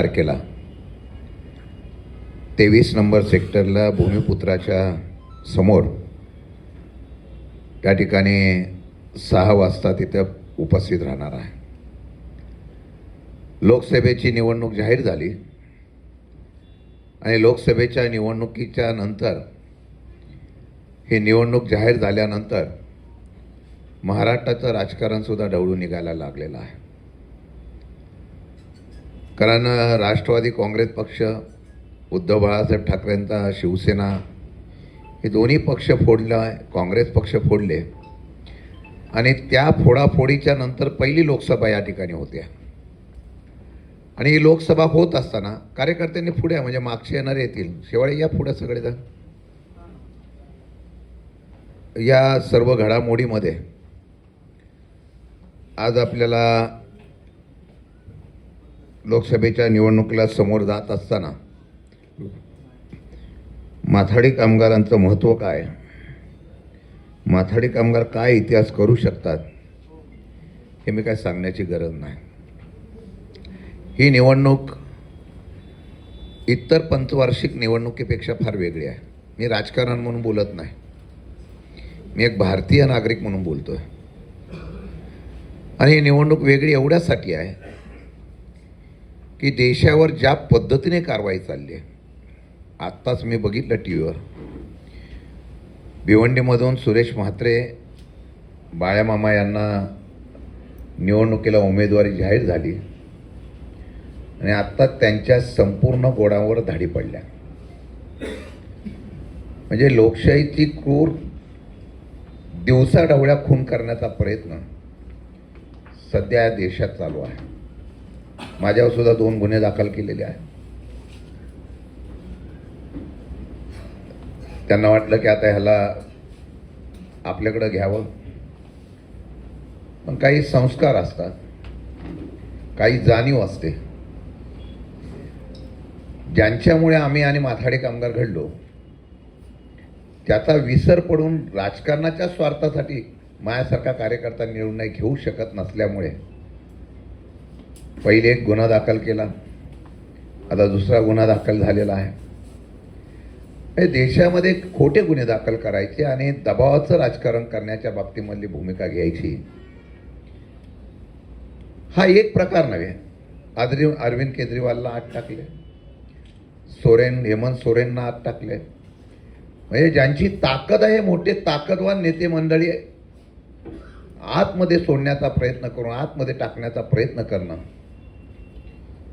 तारखेला. तेवीस नंबर सेक्टरला भूमिपुत्राच्या समोर त्या ठिकाणी सहा वाजता तिथं उपस्थित राहणार आहे. लोकसभेची निवडणूक जाहीर झाली आणि लोकसभेच्या निवडणुकीच्या नंतर ही निवडणूक जाहीर झाल्यानंतर महाराष्ट्राचं राजकारणसुद्धा ढवळून निघायला लागलेलं आहे. कारण राष्ट्रवादी काँग्रेस पक्ष उद्धव बाळासाहेब ठाकरेंचा शिवसेना हे दोन्ही पक्ष फोडलं आहे काँग्रेस पक्ष फोडले. आणि त्या फोडाफोडीच्या नंतर पहिली लोकसभा या ठिकाणी होत्या. आणि ही लोकसभा होत असताना कार्यकर्त्यांनी पुढे म्हणजे मागचे येणारे येतील शेवाळे या पुढे सगळेजण. या सर्व घडामोडीमध्ये आज आपल्याला लोकसभेच्या निवडणुकीला समोर जात असताना माथाडी कामगारांचं महत्त्व काय? माथाडी कामगार काय इतिहास करू शकतात? हे मी काय सांगण्याची गरज नाही. ही निवडणूक इतर पंचवार्षिक निवडणुकीपेक्षा फार वेगळी आहे. मी राजकारण म्हणून बोलत नाही. मी एक भारतीय नागरिक म्हणून बोलतो आहे आणि ही निवडणूक वेगळी एवढ्यासाठी आहे की देशावर ज्या पद्धतीने कारवाई चालली आहे. आत्ताच मी बघितलं टी व्हीवर भिवंडीमधून सुरेश म्हात्रे बाळ्यामामा यांना निवडणुकीला उमेदवारी जाहीर झाली. आणि आत्ता त्यांच्या संपूर्ण गोडावर धाडी पडल्या. म्हणजे लोकशाहीची क्रूर दिवसाढवळ्या खून करण्याचा प्रयत्न सध्या या देशात चालू आहे. माझ्यावर सुद्धा दोन गुन्हे दाखल केलेले आहेत. त्यांना वाटलं की आता ह्याला आपल्याकडं घ्यावं. पण काही संस्कार असतात. काही जाणीव असते. ज्यांच्यामुळे आम्ही आणि माथाडी कामगार घडलो त्याचा विसर पडून राजकारणाच्या स्वार्थासाठी माझ्यासारखा कार्यकर्ता निर्णय घेऊ शकत नसल्यामुळे पहिले एक गुन्हा दाखल केला. आता दुसरा गुन्हा दाखल झालेला आहे. हे देशामध्ये खोटे गुन्हे दाखल करायचे आणि दबावाचं राजकारण करण्याच्या बाबतीमधली भूमिका घ्यायची. हा एक प्रकार नव्हे. आदरी अरविंद केजरीवालला आत टाकले. सोरेन हेमंत सोरेनना आत टाकले. म्हणजे ज्यांची ताकद आहे मोठे ताकदवान नेते मंडळी आतमध्ये सोडण्याचा प्रयत्न करून आतमध्ये टाकण्याचा प्रयत्न करणं.